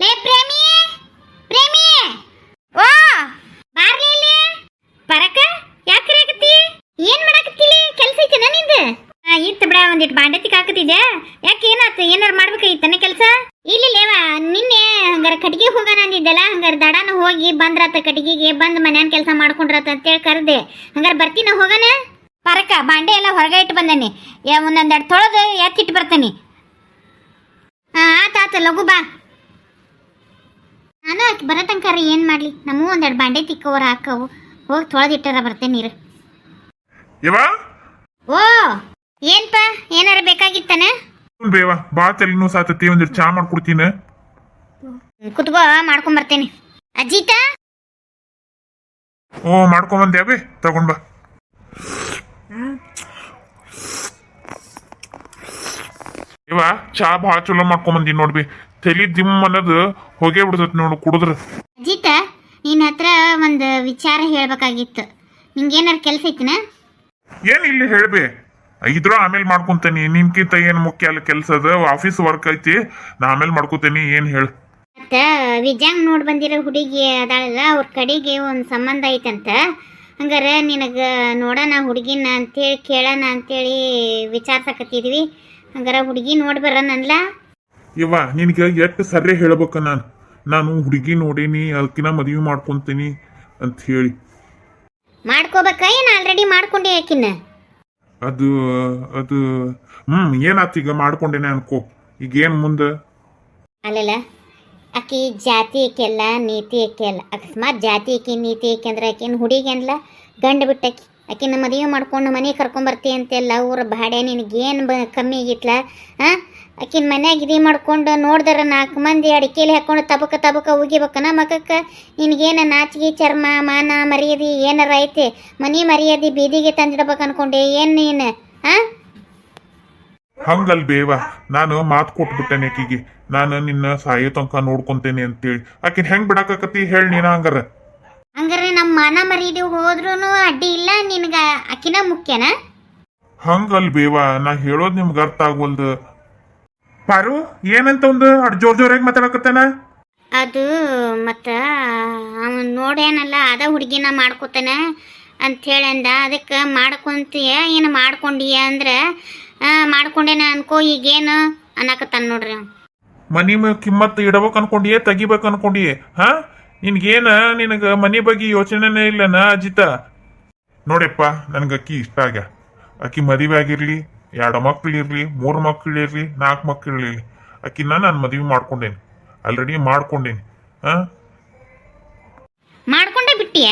ಲೇ, ಪ್ರೇಮಿ ಪ್ರೇಮಿ. ಓ, ಬಾರ್ಲಿ ಇಲ್ಲಿ. ಬರಕ ಯಾಕೆ ಕರೆಯಕತ್ತಿ ಏನ್ ಮಾಡಕತ್ತಿಲಿ? ಕೆಲಸ ಐತೆನ ನಿಂದ? ಇತ್ತು ಬಿಡ ಒಂದಿಟ್ಟು ಬಾಂಡತಿಗೆ ಹಾಕತಿದ್ದೆ ಯಾಕೆ ಏನಾಯ್ತು ಏನಾರು ಮಾಡ್ಬೇಕಾಗಿತ್ತನ ಕೆಲಸ? ಇಲ್ಲಿ ಲೇವಾ, ನಿನ್ನೆ ಹಂಗಾರ ಕಟ್ಟಿಗೆ ಹೋಗೋಣ ಅಂದಿದ್ದಲ್ಲ, ಹಂಗಾರ ದಡಾನ ಹೋಗಿ ಬಂದ್ರಾತ ಕಟ್ಟಿಗೆಗೆ ಬಂದ್ ಮನ್ಯಾನ ಕೆಲಸ ಮಾಡ್ಕೊಂಡ್ರಾತ ಅಂತೇಳಿ ಕರೆದೆ. ಹಂಗಾರ ಬರ್ತೀನ ಹೋಗೋಣ ಪರಕ, ಬಾಂಡೆ ಎಲ್ಲ ಹೊರಗೆ ಇಟ್ಟು ಬಂದಾನೆ. ಒಂದೊಂದೆರಡು ತೊಳೆದು ಎತ್ತಿಟ್ಟು ಬರ್ತಾನೆ. ಹಾ ಆತ ಆತ ಲಘು ಬಾ. ನಾನು ಆಕೆ ಬರೋ ತನಕ ರೀ ಏನು ಮಾಡಲಿ? ನಮಗೂ ಒಂದೆರಡು ಬಾಂಡೆ ತಿಕ್ಕವ್ರು ಹಾಕವು. ಹೋಗಿ ತೊಳೆದಿಟ್ಟಾರ ಬರ್ತೇನೆ ನೀರು ಯವ ಓ ಏನ್ಪ? ಏನಾರ ಬೇಕಾಗಿತ್ತಾನೆ? ಬೇವ ಬಾ ತಲೆನೂ ಸಾತತಿ ಒಂದಿಟ್ಟು ಚಾ ಮಾಡ್ಕೊಡ್ತೀನಿ. ಕುತ್ಕೋ ಮಾಡ್ಕೊಂಡ್ ಬರ್ತೇನೆ ಅಜ್ಜಿತಾ ಓ ಮಾಡ್ಕೊಂಬಂದ್ಯಾವೆ ತಗೊಂಡ್ ಬಾ. ಚಾ ಭಾಳ ಚಲೋ ಮಾಡ್ಕೊಂಬಂದಿ ನೋಡ್ಬಿ. ತಲಿ ದಿಮ್ ಅನ್ನೋದು ಹೋಗೇ ಬಿಡ್ತೈತಿ ನೋಡು ಕುಡಿದ್ರೆ. ಅಜಿತ ನಿನ್ನ ಹತ್ರ ಒಂದು ವಿಚಾರ ಹೇಳ್ಬೇಕಾಗಿತ್ತು. ನಿಂಗೇನಾರ ಕೆಲಸ ಐತಿನ? ಏನ್ ಇಲ್ಲಿ ಹೇಳ್ಬಿ? ಇದ್ರ ಆಮೇಲೆ ಮಾಡ್ಕೊಂತೇನಿ. ನಿನ್ಕಿಂತ ಏನ್ ಮುಖ್ಯ ಅಲ್ಲ ಕೆಲಸ ಅದ? ಆಫೀಸ್ ವರ್ಕ್ ಐತಿ. ನಾ ಆಮೇಲೆ ಮಾಡ್ಕೊತೇನಿ ಏನ್ ಹೇಳು. ಮತ್ತ ವಿಜಾಂಗ್ ನೋಡ್ ಬಂದಿರೋ ಹುಡುಗಿ ಅದಾಳಲ್ಲ ಅವ್ರ ಕಡೆಗೆ ಒಂದು ಸಂಬಂಧ ಐತಂತ. ಹಂಗಾರ ನಿನಗ ನೋಡೋಣ ಹುಡುಗಿನ ಅಂತೇಳಿ ಕೇಳೋಣ ಅಂತೇಳಿ ವಿಚಾರ್ಸಕತ್ತಿದ್ವಿ. ಹಂಗಾರ ಹುಡುಗಿ ನೋಡಿ ಬರೋಣಲ್ಲ ಇವ ನಿನಗೆ ಎಷ್ಟು ಸರಿ ಹೇಳ್ಬೇಕ ನಾನು. ನಾನು ಹುಡುಗಿ ನೋಡೀನಿ ಅದಕ್ಕಿನ ಮದುವೆ ಮಾಡ್ಕೊಂತೀನಿ ಅಂತ ಹೇಳಿ. ಮಾಡ್ಕೋಬೇಕ? ಏನು ಆಲ್ರೆಡಿ ಮಾಡ್ಕೊಂಡೆ ಯಾಕಿನ್ನ ಅದು ಅದು ಹ್ಮ್ ಏನಾತ್ ಈಗ ಮಾಡ್ಕೊಂಡೇನೆ ಅನ್ಕೋ. ಈಗ ಏನ್ ಮುಂದೆ? ಅಲ್ಲಲ್ಲ ಆಕಿ ಜಾತಿ ಏಕೆಲ್ಲ ನೀತಿ ಏಕೆಲ್ಲ ಅಕಸ್ಮಾತ್ ಜಾತಿ ಏಕೆ ನೀತಿ ಏಕೆ ಅಂದ್ರೆ ಆಕಿನ ಹುಡುಗಿ ಅನ್ಲ? ಗಂಡ ಬಿಟ್ಟಾಕಿ ಆಕಿನ ಮದುವೆ ಮಾಡ್ಕೊಂಡು ಮನೆಗೆ ಕರ್ಕೊಂಬರ್ತಿ ಅಂತೆಲ್ಲ ಊರ ಬಾಡೆ ನಿನಗೇನು ಬ ಕಮ್ಮಿ ಆಗಿತ್ಲ ಹಾಂ ಆಕಿನ ಮನ್ಯಾಗ ಇದು ಮಾಡ್ಕೊಂಡು ನೋಡ್ದಾರ ನಾಲ್ಕು ಮಂದಿ ಅಡಿಕೆಲಿ ಹಾಕೊಂಡು ತಬಕ ತಬಕ ಉಗಿಬೇಕನ ಮಕಕ್ಕೆ ನಿನಗೇನು ನಾಚಿಗೆ ಚರ್ಮ ಮಾನ ಮರ್ಯಾದೆ ಏನಾರ ಐತೆ? ಮನೆ ಮರ್ಯಾದೆ ಬೀದಿಗೆ ತಂದಿಡ್ಬೇಕು ಅನ್ಕೊಂಡೆ ಏನು ನೀನು ಹಾಂ ಹಂಗಲ್ ಬೇವ ನಾನು ಮಾತು ಕೊಟ್ಬಿಟ್ಟೆನೆ ಆಕಿಗೆ. ನಾನು ನಿನ್ನ ಸಾಯೋ ತನಕ ನೋಡ್ಕೊಂತೇನೆ ಅಂತೇಳಿ. ಆಕಿನ ಹೆಂಗ್ ಬಿಡಾಕತಿ ಹೇಳಿ ನೀನ ಹಂಗಾರ? ಹಂಗಾರೆ ನಮ್ಮ ಮಾನ ಮರೀದು ಹೋದ್ರೂ ಅಡ್ಡಿ ಇಲ್ಲ ನಿನಗ ಅಕ್ಕಿನ ಮುಖ್ಯನಾ? ಹಂಗಲ್ ಬೇವ ನಾ ಹೇಳೋದ್ ನಿಮ್ಗೆ ಅರ್ಥ ಆಗೋಲ್ದು. ಪಾರು ಏನಂತ ಒಂದು ಅಡ್ ಜೋರ್ ಜೋರಾಗಿ ಮಾತಾಡಕತ್ತಾನ? ಅದು ಮತ್ತ ಅವನ್ ನೋಡೇನಲ್ಲ ಅದ ಹುಡುಗಿನ ಮಾಡ್ಕೋತಾನ ಅಂತ ಹೇಳಂದ ಅದಕ್ಕೆ ಮಾಡ್ಕೊಂತೀಯ ಏನು ಮಾಡ್ಕೊಂಡಿಯ ಅಂದ್ರೆ ಮಾಡ್ಕೊಂಡೇನ ಅನ್ಕೋ ಈಗೇನು ಅನ್ನಕತ್ತಾನ ನೋಡ್ರಿ. ಮನಿ ಕಿಮ್ಮತ್ ಇಡಬೇಕು ಅನ್ಕೊಂಡಿಯೇ ತೆಗಿಬೇಕು ಅನ್ಕೊಂಡಿಯೇ ಹಾ? ನಿನ್ಗೇನ, ನಿನಗ ಮನೆ ಬಗ್ಗೆ ಯೋಚನೆನೇ ಇಲ್ಲನ, ಅಜಿತ? ನೋಡಪ್ಪ, ನನಗೆ ಅಕ್ಕಿ ಇಷ್ಟ ಆಗ್ಯ. ಅಕ್ಕಿ ಮದುವೆ ಆಗಿರ್ಲಿ, ಎರಡು ಮಕ್ಳು ಇರ್ಲಿ, ಮೂರು ಮಕ್ಳು ಇರ್ಲಿ, ನಾಲ್ಕು ಮಕ್ಳು ಇರ್ಲಿ. ಅಕ್ಕಿನ ನಾನು ಮದುವೆ ಮಾಡ್ಕೊಂಡೇನಿ. ಆಲ್ರೆಡಿ ಮಾಡ್ಕೊಂಡೇನಿ. ಹಾ ಮಾಡ್ಕೊಂಡೇ ಬಿಟ್ಟಿಯ?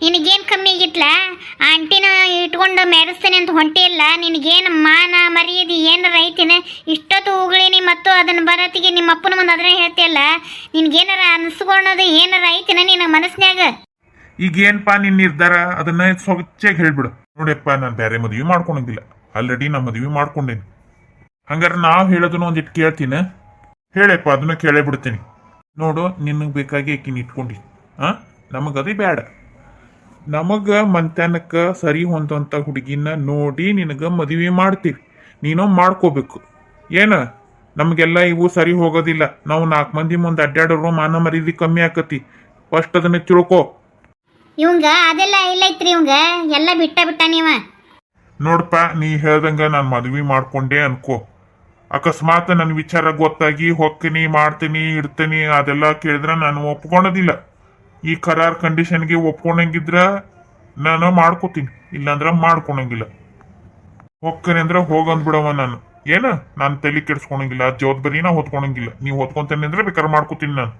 ನಿನಗೇನು ಕಮ್ಮಿ ಆಗಿತ್ಲ? ಆ ಅಂಟಿನ ಇಟ್ಕೊಂಡು ಮೆರೆಸ್ತೇನೆ ಅಂತ ಹೊಂಟಿಲ್ಲ ನಿನಗೇನು ಮಾನ ಮರ್ಯಾದೆ ಏನಾರ ಐತಿನ ಇಷ್ಟೊತ್ತು ಉಗಳೀನಿ ಮತ್ತು ಅದನ್ನ ಬರತ್ತಿಗೆ ನಿಮ್ಮ ಅಪ್ಪನ ಮುಂದೆ ಅದನ್ನ ಹೇಳ್ತಿಲ್ಲ ನಿನಗೇನಾರ ಅನ್ಸ್ಕೊಳೋದು ಏನಾರ ಐತಿನ ನಿನ್ನ ಮನಸ್ಸಿನಾಗ ಈಗ ಏನಪ್ಪ ನಿನ್ನ ನಿರ್ಧಾರ? ಅದನ್ನ ಸ್ವಚ್ಛಾಗಿ ಹೇಳ್ಬಿಡು. ನೋಡಿಯಪ್ಪ ನಾನು ಬೇರೆ ಮದುವೆ ಮಾಡ್ಕೊಂಡಿಲ್ಲ ಆಲ್ರೆಡಿ ನಾ ಮದುವೆ ಮಾಡ್ಕೊಂಡೇನಿ. ಹಂಗಾರೆ ನಾವು ಹೇಳೋದನ್ನು ಒಂದಿಟ್ಟು ಕೇಳ್ತೀನಿ. ಹೇಳಪ್ಪ, ಅದನ್ನ ಕೇಳೇ ಬಿಡ್ತೀನಿ. ನೋಡು, ನಿನಗೆ ಬೇಕಾಗಿ ಆಕಿನ ಇಟ್ಕೊಂಡಿ. ಹಾಂ ನಮಗದೇ ಬೇಡ. ನಮಗ ಮಂತ್ಯಾನಕ್ಕೆ ಸರಿ ಹೊಂದಂಥ ಹುಡುಗಿನ ನೋಡಿ ನಿನಗ ಮದುವೆ ಮಾಡ್ತೀವಿ. ನೀನು ಮಾಡ್ಕೋಬೇಕು. ಏನು? ನಮಗೆಲ್ಲ ಇವು ಸರಿ ಹೋಗೋದಿಲ್ಲ. ನಾವು ನಾಲ್ಕು ಮಂದಿ ಮುಂದೆ ಅಡ್ಡಾಡೋರು ಮಾನ ಮರ್ಯಾದೆ ಕಮ್ಮಿ ಆಕತಿ. ಫಸ್ಟ್ ಅದನ್ನ ತಿಳ್ಕೊ. ಇವಂಗ ಅದೆಲ್ಲ ಇಲ್ಲೈತ್ರಿ ಇವಂಗ. ಎಲ್ಲ ಬಿಟ್ಟ ಬಿಟ್ಟ ನೀವ. ನೋಡಪ್ಪ ನೀ ಹೇಳ್ದಂಗ ನಾನು ಮದುವೆ ಮಾಡ್ಕೊಂಡೆ ಅನ್ಕೋ. ಅಕಸ್ಮಾತ್ ನನ್ನ ವಿಚಾರ ಗೊತ್ತಾಗಿ ಹೊಕ್ಕಿನಿ ಮಾಡ್ತೀನಿ ಇಡ್ತೀನಿ ಅದೆಲ್ಲ ಕೇಳಿದ್ರೆ ನಾನು ಒಪ್ಕೊಳೋದಿಲ್ಲ ಈ ಕರಾರ್ ಕಂಡೀಷನ್ಗೆ ಒಪ್ಕೊಂಡಂಗಿದ್ರ ನಾನು ಮಾಡ್ಕೋತೀನಿ, ಇಲ್ಲಾಂದ್ರೆ ಮಾಡ್ಕೊಳಂಗಿಲ್ಲ. ಹೋಗ್ತೇನೆ ಅಂದ್ರೆ ಹೋಗಂದ್ ಬಿಡವ ನಾನು. ಏನ? ನಾನು ತಲೆ ಕೆಡ್ಸ್ಕೊಳಂಗಿಲ್ಲ, ಆ ಜವಾಬ್ದಾರಿನ ಹೊತ್ಕೊಳಂಗಿಲ್ಲ. ನೀವು ಹೊತ್ಕೊಂತೇನೆ ಅಂದ್ರೆ ಬೇಕಾದ್ರೆ ಮಾಡ್ಕೋತೀನಿ ನಾನು.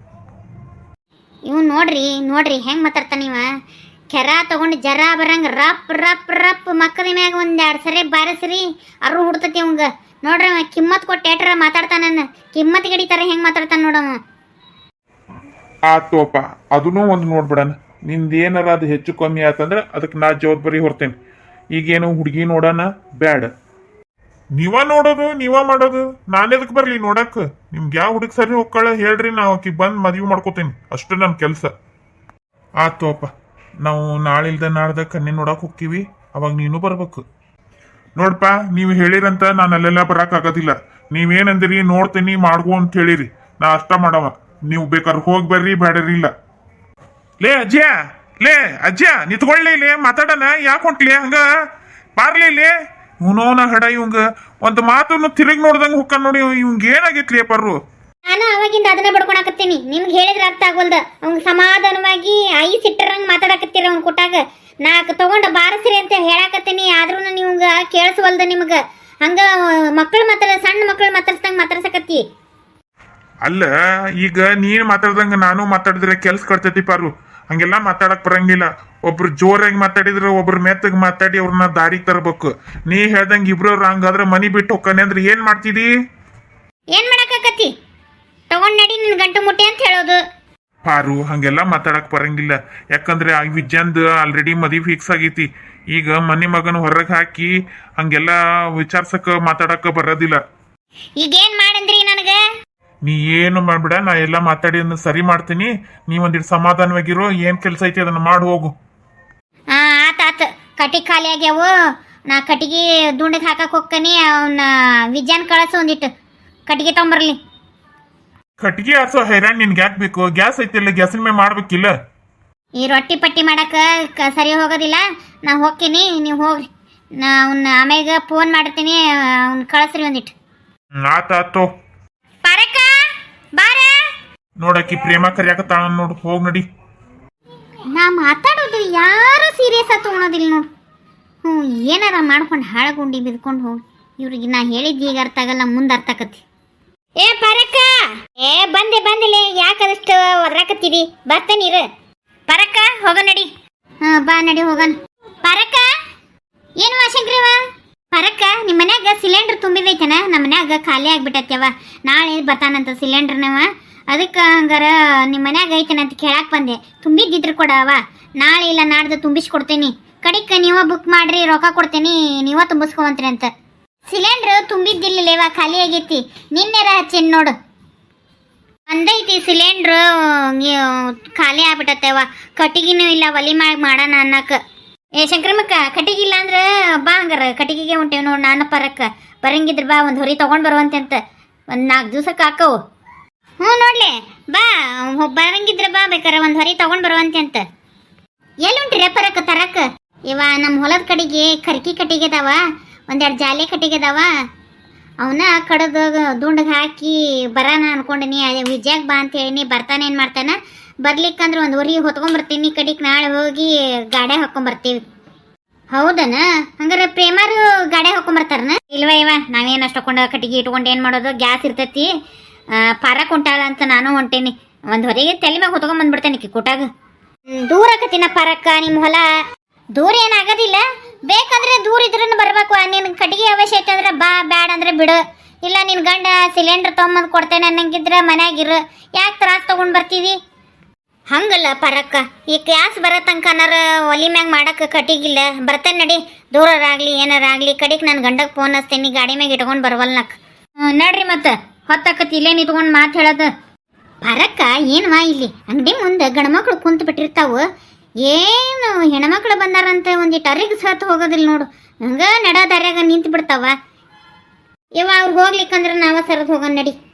ಇವ್ ನೋಡ್ರಿ ನೋಡ್ರಿ, ಹೆಂಗ್ ಮಾತಾಡ್ತಾನ ಇವ? ಕೆರ ತಗೊಂಡು ಜರ ಬರಂಗ ರಪ್ ರಪ್ ರಪ್ ಮಕ್ಕದ ಮ್ಯಾಗ ಒಂದ್ ಎರಡ್ ಸರಿ ಬಾರಸ್ರಿ ಅರು ಹುಡ್ತತಿ ಅವಂಗ. ನೋಡ್ರಿ ಕಿಮ್ಮತ್ ಕೊಟ್ಟು ಏಟ್ರ ಮಾತಾಡ್ತಾನ ಕಿಮ್ಮತ್ ಗಡಿತಾರ, ಹೆಂಗ್ ಮಾತಾಡ್ತಾನ ನೋಡವ ಆತೋಪ. ಅದನ್ನೂ ಒಂದು ನೋಡ್ಬಿಡಣ. ನಿಂದ ಏನಾರ ಅದು ಹೆಚ್ಚು ಕಮ್ಮಿ ಆತಂದ್ರೆ ಅದಕ್ಕೆ ನಾ ಜವಾಬ್ದಾರಿ ಹೊರ್ತೇನೆ. ಈಗೇನು ಹುಡುಗಿ ನೋಡೋಣ? ಬ್ಯಾಡ. ನೀವ ನೋಡೋದು, ನೀವ ಮಾಡೋದು. ನಾನು ಬರಲಿ ಬರ್ಲಿ ನೋಡಕ್? ನಿಮ್ಗೆ ಯಾವ ಹುಡುಗ ಸರಿ ಹೋಗ್ಕಳ ಹೇಳ್ರಿ ನಾ ಆಕಿ ಬಂದು ಮದುವೆ ಮಾಡ್ಕೋತೀನಿ. ಅಷ್ಟು ನನ್ನ ಕೆಲಸ. ಆತೋಪ. ನಾವು ನಾಳಿಲ್ದ ನಾಡ್ದ ಕನ್ನೆ ನೋಡಕ್ ಹೋಗ್ತೀವಿ. ಅವಾಗ ನೀನು ಬರ್ಬೇಕು. ನೋಡಪ್ಪ ನೀವು ಹೇಳಿರಂತ ನಾನು ಅಲ್ಲೆಲ್ಲ ಬರಕ್ ಆಗೋದಿಲ್ಲ. ನೀವೇನಂದಿರಿ, ನೋಡ್ತೀನಿ ಮಾಡ್ಕೊ ಅಂತ ಹೇಳಿರಿ. ನಾ ಅಷ್ಟ ಮಾಡವ. ನೀವು ಬೇಕಾದ್ರೆ ಹೋಗಿ ಬರ್ರಿ ಬೇಡ್ರಿ ಇಲ್ಲ. ಲೇ ಅಜ್ಜ ಲೇ ಅಜ್ಜ, ನಿತ್ಕೊಳ್ಳಿ ಲೇ, ಮಾತಾಡಣ, ಯಾಕೆ ಹೊಂಟ್ಲಿ ಹಂಗ? ಬಾರ್ಲಿ ಲೇ ಇವನೋನ ಹಡ ಇವಂಗ. ಒಂದು ಮಾತನ್ನು ತಿರುಗಿ ನೋಡ್ದಂಗ ಹುಕ್ಕ ನೋಡಿ ಇವಂಗ ಏನಾಗೈತ್ಲಿ ಪರ್ರು ನಾನು ಅವಾಗಿಂದ ಅದನ್ನ ಬಡ್ಕೊಳಕತ್ತೀನಿ ನಿಮ್ಗೆ ಹೇಳಿದ್ರೆ ಅರ್ಥ ಆಗೋಲ್ದ. ಅವ್ನ್ ಸಮಾಧಾನವಾಗಿ ಐ ಸಿಟ್ಟರಂಗ್ ಮಾತಾಡಕತ್ತೀರ ಅವ್ನ್ ಕೊಟ್ಟಾಗ. ನಾಕ್ ತಗೊಂಡ ಬಾರಸ್ರಿ ಅಂತ ಹೇಳಾಕತ್ತೀನಿ, ಆದ್ರೂ ನಿಮ್ಗ ಕೇಳಿಸ್ವಲ್ದ ನಿಮ್ಗ. ಹಂಗ ಮಕ್ಕಳು ಮಾತಾಡ ಸಣ್ಣ ಮಕ್ಕಳು ಮಾತಾಡ್ಸ್ದಂಗ ಮಾತಾಡ್ಸಕತ್ತಿ. ಅಲ್ಲ ಈಗ ನೀನು ಮಾತಾಡ್ದಂಗ ನಾನು ಮಾತಾಡಿದ್ರೆ ಕೆಲ್ಸ ಕೊಡ್ತೈತಿ ಪಾರು ಹಂಗೆಲ್ಲ ಮಾತಾಡಕ್ ಬರಂಗಿಲ್ಲ. ಒಬ್ರು ಜೋರಾಗಿ ಮಾತಾಡಿದ್ರೆ ಒಬ್ರು ಮೆತ್ತಗ್ ಮಾತಾಡಿ ಅವ್ರನ್ನ ದಾರಿಗೆ ತರಬೇಕು. ನೀ ಹೇಳ್ದಂಗ ಇಬ್ರು ಹಂಗಾದ್ರೆ ಮನಿ ಬಿಟ್ಟು ಹೋಗ್ಕಾನೆ ಅಂದ್ರೆ ಏನ್ ಮಾಡ್ತಿದಿ? ಏನ್ ಮಾಡಾಕತ್ತಿ ತಗೊಂಡ್ ನಡಿ ನಿನ್ ಗಂಟು ಮುಟ್ಟೆ ಅಂತ ಹೇಳೋದು. ಪಾರು ಹಂಗೆಲ್ಲ ಮಾತಾಡಕ್ ಬರಂಗಿಲ್ಲ. ಯಾಕಂದ್ರೆ ಆ ವಿಜಯಂದ್ ಆಲ್ರೆಡಿ ಮದಿ ಫಿಕ್ಸ್ ಆಗೈತಿ. ಈಗ ಮನೆ ಮಗನ ಹೊರಗೆ ಹಾಕಿ ಹಂಗೆಲ್ಲ ವಿಚಾರ್ಸಕ್ ಮಾತಾಡಕ್ ಬರೋದಿಲ್ಲ. ಈಗೇನ್ ನೀ ಏನು ಮಾಡ್ಬಿಡ ನಾ ಎಲ್ಲ ಮಾತಾಡಿ ಅದನ್ನ ಸರಿ ಮಾಡ್ತೀನಿ. ನೀ ಒಂದಿಟ್ಟು ಸಮಾಧಾನವಾಗಿರೋ ಏನ್ ಕೆಲಸ ಐತಿ ಅದನ್ನ ಮಾಡಿ ಹೋಗು. ಆ ಆತ ಆತ. ಕಟಿಗೆ ಖಾಲಿ ಆಗ್ಯಾವು. ನಾ ಕಟಿಗೆ ದುಂಡಿಗೆ ಹಾಕಕ್ ಹೋಗ್ಕನಿ ಅವನ್ನ ವಿಜ್ಞಾನ ಕಳಸ ಒಂದಿಟ್ಟು ಕಟಿಗೆ ತಗೊಂಬರ್ಲಿ. ಕಟ್ಗೆ ಆಸೋ ಹೈರಾಣ್ ನಿನ್ ಯಾಕೆ ಬೇಕು? ಗ್ಯಾಸ್ ಐತಿಲ್ಲ ಗ್ಯಾಸಿನ ಮೇಲೆ ಮಾಡ್ಬೇಕಿಲ್ಲ? ಈ ರೊಟ್ಟಿ ಪಟ್ಟಿ ಮಾಡಕ ಕ- ಸರಿ ಹೋಗೋದಿಲ್ಲ. ನಾ ಹೋಗ್ತೀನಿ ನೀವು ಹೋಗ್ರಿ. ನಾ ಅವ್ನ ಆಮ್ಯಾಗ ಫೋನ್ ಮಾಡ್ತೀನಿ ಅವ್ನ ಕಳಿಸ್ರಿ ಒಂದಿಟ್ಟು ಆತ ಆತೋ ನೋಡಕ್ಕಿ ಪ್ರೇಮ ಕರಿಯಾಕತ್ತಾಳ ನೋಡು, ಹೋಗ್ ನಡಿ. ನಾ ಮಾತಾಡೋದು ಯಾರು ಸೀರಿಯಸ್ ಆಗಿ ತಗೊಳೋದಿಲ್ಲ ನೋಡು. ಹ್ಞೂ, ಏನಾರ ಮಾಡ್ಕೊಂಡು ಹಾಳಗುಂಡಿ ಬಿದ್ಕೊಂಡು ಹೋಗಿ. ಇವ್ರಿಗೆ ನಾ ಹೇಳಿದ್ದು ಈಗ ಅರ್ಥ ಆಗಲ್ಲ, ಮುಂದೆ ಅರ್ಥ ಆಕತಿ ಏ ಪರಕ್ಕ ಏ, ಬಂದೆ ಬಂದಿಲ್ಲ ಯಾಕೆ ಅದಷ್ಟು ಬರ್ತೇನೆ ಇರು ಪರಕ, ಹೋಗ ನಡಿ. ಹಾ ಬಾ ನಡಿ, ಹೋಗನ್. ಪರಕ್ಕ ಏನು ವಾಶಂಕ್ರಿವ ಪರಕ್ಕ ನಿಮ್ಮ ಮನ್ಯಾಗ ಸಿಲಿಂಡರ್ ತುಂಬಿದೈತನ? ನಮ್ಮ ಮನ್ಯಾಗ ಖಾಲಿ ಆಗ್ಬಿಟ್ಟತ್ಯವ. ನಾಳೆ ಬರ್ತಾನಂತ ಸಿಲಿಂಡರ್ನವ. ಅದಕ್ಕೆ ಹಂಗಾರ ನಿಮ್ಮ ಮನ್ಯಾಗ ಐತನ ಅಂತ ಕೇಳಕ್ಕೆ ಬಂದೆ. ತುಂಬಿದ್ದಿದ್ರು ಕೊಡವ ನಾಳೆ ಇಲ್ಲ, ನಾಡ್ದು ತುಂಬಿಸ್ಕೊಡ್ತೀನಿ. ಕಡಿಕ ನೀವ ಬುಕ್ ಮಾಡ್ರಿ, ರೊಕ್ಕ ಕೊಡ್ತೀನಿ, ನೀವ ತುಂಬಿಸ್ಕೊಂತ್ರಿ ಅಂತ. ಸಿಲಿಂಡ್ರ್ ತುಂಬಿದ್ದಿಲ್ಲಲೇವ ಖಾಲಿ ಆಗೈತಿ. ನಿನ್ನೆರ ಹಚ್ಚಿನ ನೋಡು. ಅಂದೈತಿ ಸಿಲಿಂಡ್ರ್ ಖಾಲಿ ಆಗ್ಬಿಟ್ಟತ್ತೇವ ಕಟ್ಟಿಗಿನೂ ಇಲ್ಲ, ಒಲಿ ಮಾಡಿ ಮಾಡೋಣ ಅನ್ನಕ. ಏ ಶಂಕ್ರಮಕ್ಕ ಕಟ್ಟಿಗೆ ಇಲ್ಲ ಅಂದ್ರೆ ಬಾ ಹಂಗಾರ. ಕಟ್ಟಿಗೆಗೆ ಹೊಂಟೇವು ನೋಡಿ ನಾನು ಪರಕ್ಕೆ. ಬರಂಗಿದ್ರ ಬಾ, ಒಂದು ಹೊರಿ ತೊಗೊಂಡು ಬರುವಂತೆ ಅಂತ. ಒಂದು ನಾಲ್ಕು ದಿವ್ಸಕ್ಕೆ ಹಾಕವು. ಹ್ಞೂ, ನೋಡ್ಲಿ. ಬಾ ಬರಂಗಿದ್ರ ಬಾ ಬೇಕಾರೆ ಒಂದು ಹೊರಿ ತಗೊಂಡ್ ಬರುವಂತೆ ಅಂತ. ಎಲ್ಲಿ ಉಂಟ್ರಿ ಪರಕ್ಕ ತರಕ? ಇವ ನಮ್ಮ ಹೊಲದ ಕಡೆಗೆ ಕರ್ಕಿ ಕಟ್ಟಿಗೆ ಅದಾವ ಒಂದೆರಡು ಜಾಲಿ ಕಟ್ಟಿಗೆ ಅದಾವ ಅವನ್ನ ಕಡದ ದುಂಡಗೆ ಹಾಕಿ ಬರಾನ ಅನ್ಕೊಂಡಿನಿ ಅದೇ ಬಾ ಅಂತ ಹೇಳಿನಿ ಬರ್ತಾನೆ ಏನು ಮಾಡ್ತಾನ? ಬರ್ಲಿಕ್ಕಂದ್ರೆ ಒಂದು ಊರಿಗೆ ಹೊತ್ಕೊಂಬರ್ತೀನಿ ಕಡೆಗೆ ನಾಳೆ ಹೋಗಿ ಗಾಡೆ ಹಾಕೊಂಬರ್ತೀವಿ ಹೌದನ? ಹಂಗಾರೆ ಪ್ರೇಮಾರು ಗಾಡೆ ಹಾಕೊಂಬರ್ತಾರನ ಇಲ್ವ ಇವ, ನಾವೇನು ಅಷ್ಟು ಕಟ್ಟಿಗೆ ಇಟ್ಕೊಂಡು ಏನು ಮಾಡೋದು? ಗ್ಯಾಸ್ ಇರ್ತೈತಿ. ಪಾರ ಕುಂಟಾಳ ಅಂತ ನಾನು ಹೊಂಟೇನಿ. ಒಂದು ಹೊರಗೆ ತಲೆ ಮ್ಯಾಗ ಹೊತ್ಕೊಂಡ್ ಬಂದ್ಬಿಡ್ತೇನೆ ಕಿ ಕುಟಾಗ. ದೂರ ಆಕತಿನ ಪರಕ್ಕ ನಿಮ್ಮ ಹೊಲ. ದೂರ ಏನಾಗೋದಿಲ್ಲ ಬೇಕಂದ್ರೆ ದೂರ ಇದ್ರೂ ಬರ್ಬೇಕು. ನಿನ್ ಕಟ್ಟಿಗೆ ಅವಶ್ಯ ಅಂದ್ರೆ ಬಾ, ಬ್ಯಾಡ ಅಂದ್ರೆ ಬಿಡು. ಇಲ್ಲ, ನಿನ್ ಗಂಡ ಸಿಲಿಂಡರ್ ತೊಗೊಂಬಂದು ಕೊಡ್ತೇನೆ ಅನ್ನಂಗಿದ್ರೆ ಮನ್ಯಾಗಿರು ಯಾಕೆ ತ್ರಾಸ ತಗೊಂಡ್ ಬರ್ತೀವಿ ಹಂಗಲ್ಲ ಪರಕ್ಕ. ಈ ಕ್ಲಾಸ್ ಬರೋ ತನಕನಾರ ಒಲಿ ಮ್ಯಾಗ ಮಾಡಕ್ಕೆ ಕಟ್ಟಿಗಿಲ್ಲ. ಬರ್ತೇನೆ ನಡಿ. ದೂರರಾಗ್ಲಿ ಏನಾರಾಗ್ಲಿ ಕಡಿಗೆ ನನ್ನ ಗಂಡಗೆ ಫೋನ್ ಹಚ್ತೇನಿ. ಗಾಡಿ ಮ್ಯಾಗ ಇಟ್ಕೊಂಡು ಬರ್ವಲ್ನಕ್. ನಡ್ರಿ ಮತ್ತೆ. ಹೊತ್ತಾಕತಿ ಇಲ್ಲೇ ನಿಂತ್ಕೊಂಡು ಮಾತು ಹೇಳೋದು. ಪರಕ್ಕ ಏನ್ವಾ ಇಲ್ಲಿ? ಅಂಗಡಿ ಮುಂದೆ ಗಂಡ್ಮಕ್ಳು ಕುಂತು ಬಿಟ್ಟಿರ್ತಾವು. ಏನು ಹೆಣ್ಮಕ್ಳು ಬಂದಾರಂತ ಒಂದಿಟ್ಟು ಅರಿಗೆ ಸತ್ತು ಹೋಗೋದಿಲ್ಲ ನೋಡು. ಹಂಗ ನಡ ದಾರ್ಯಾಗ ನಿಂತು ಬಿಡ್ತಾವ. ಇವ ಅವ್ರು ಹೋಗ್ಲಿಕ್ಕಂದ್ರೆ ನಾವ ಸರದ್ ಹೋಗೋಣ ನಡಿ.